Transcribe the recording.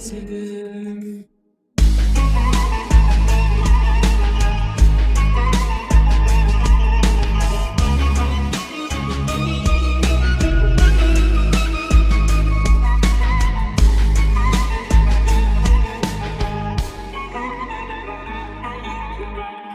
severim